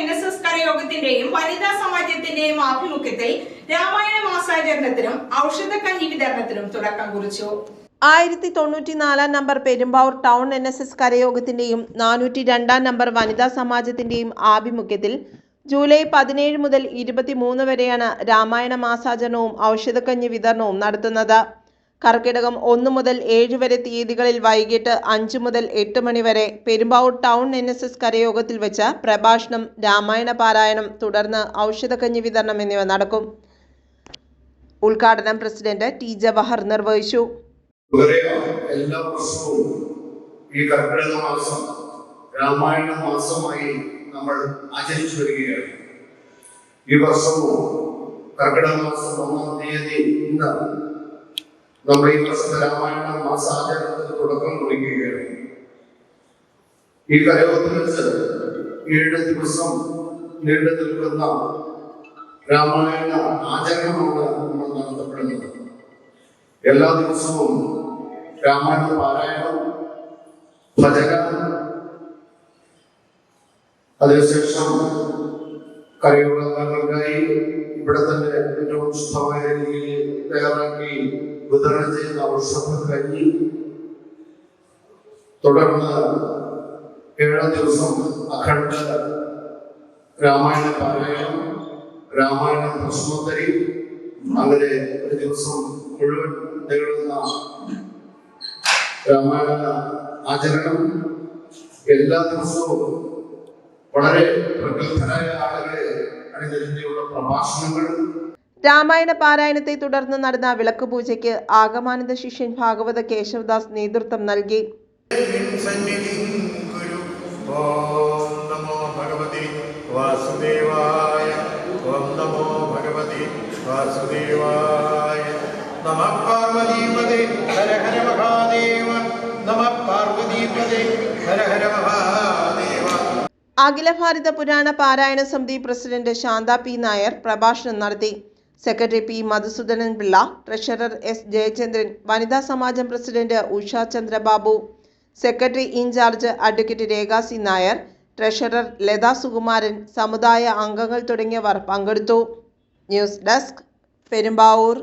N S S കരയോഗത്തിന്റെയും വനിതാ സമാജത്തിന്റെയും ആഭിമുഖ്യത്തിൽ രാമായണ മാസാചരണത്തിനും ഔഷധക്കഞ്ഞി വിതരണത്തിനും തുടക്കം കുറിച്ചു. ആയിരത്തി തൊണ്ണൂറ്റി നാലാം number Perumbavoor town N S S കരയോഗത്തിന്റെയും നാനൂറ്റി രണ്ടാം നമ്പർ വനിതാ സമാജത്തിന്റെയും ആഭിമുഖ്യത്തിൽ ജൂലൈ പതിനേഴ് മുതൽ ഇരുപത്തിമൂന്ന് വരെയാണ് രാമായണ മാസാചരണവും ഔഷധക്കഞ്ഞി വിതരണവും നടത്തുന്നത്. കർക്കിടകം ഒന്ന് മുതൽ ഏഴ് വരെ തീയതികളിൽ വൈകിട്ട് അഞ്ച് മുതൽ എട്ട് മണി വരെ Perumbavoor town N S S കരയോഗത്തിൽ വെച്ച് പ്രഭാഷണം രാമായണ പാരായണം തുടർന്ന് ഔഷധക്കഞ്ഞി വിതരണം എന്നിവ നടക്കും. ഉദ്ഘാടനം പ്രസിഡന്റ് ടി ജവഹർ നിർവഹിച്ചു. ഈ രാമായണ മാസമായി നമ്മൾ ഈ വർഷവും കർക്കിടക മാസം ഒന്നാം തീയതി ഇന്ന് നമ്മൾ ഈ രാമായണ മാസാചരണത്തിന് തുടക്കം കുറിക്കുകയാണ്. ഈ കലയോഗത്തിൽ വെച്ച് ഏഴ് ദിവസം നീണ്ടു നിൽക്കുന്ന രാമായണ ആചരണമാണ് നമ്മൾ നടത്തപ്പെടുന്നത്. എല്ലാ ദിവസവും രാമായണ പാരായണം ഭജന അതിനുശേഷം കലയോഗങ്ങൾക്കായി ഇവിടെ തന്നെ ഏറ്റവും ശുദ്ധമായ രീതിയിൽ വിതരണം ചെയ്യുന്ന ഔഷധ കഞ്ഞി തുടർന്ന് ഏഴാം ദിവസം അഖണ്ഡ രാമായണ പാരായണം രാമായണ പ്രശ്നോത്തരി. അങ്ങനെ ഒരു ദിവസം മുഴുവൻ നീളുന്ന രാമായണ ആചരണം എല്ലാ ദിവസവും വളരെ പ്രഗത്ഭരായ ആളുകളെ അണിനിരത്തിയുള്ള പ്രഭാഷണങ്ങൾ രാമായണ പാരായണത്തെ തുടർന്ന് നടന്ന വിളക്ക് പൂജയ്ക്ക് ആഗമാനന്ദ ശിഷ്യൻ ഭാഗവത കേശവദാസ് നേതൃത്വം നൽകി. അഖില ഭാരത പുരാണ പാരായണ സമിതി പ്രസിഡന്റ് ശാന്ത പി നായർ പ്രഭാഷണം നടത്തി. Secretary P Madhusoodanan Pillai treasurer S Jayachandran വനിതാ സമാജം president Usha Chandrababu secretary in charge advocate Rekha C Nair treasurer Latha Sukumaran സമുദായ അംഗങ്ങൾ തുടങ്ങിയവർ പങ്കെടുത്തു. News desk Perumbavoor.